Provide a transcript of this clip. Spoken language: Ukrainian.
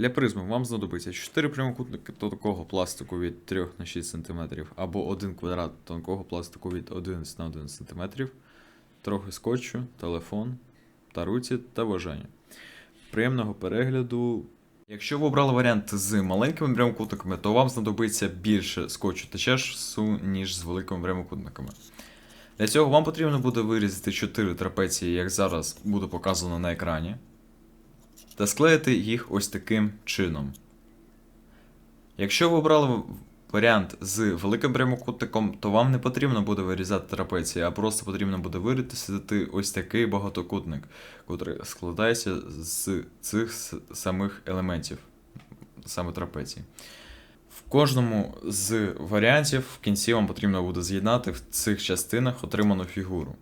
Для призми вам знадобиться 4 прямокутники тонкого пластику від 3 на 6 см або 1 квадрат тонкого пластику від 11 на 11 см, трохи скотчу, телефон, та руці та бажання. Приємного перегляду. Якщо ви обрали варіант з маленькими прямокутниками, то вам знадобиться більше скотчу та часу, ніж з великими прямокутниками. Для цього вам потрібно буде вирізати 4 трапеції, як зараз буде показано на екрані, та склеїти їх ось таким чином. Якщо ви обрали варіант з великим прямокутником, то вам не потрібно буде вирізати трапеції, а просто потрібно буде вирізати ось такий багатокутник, який складається з цих самих елементів, саме трапеції. В кожному з варіантів в кінці вам потрібно буде з'єднати в цих частинах отриману фігуру.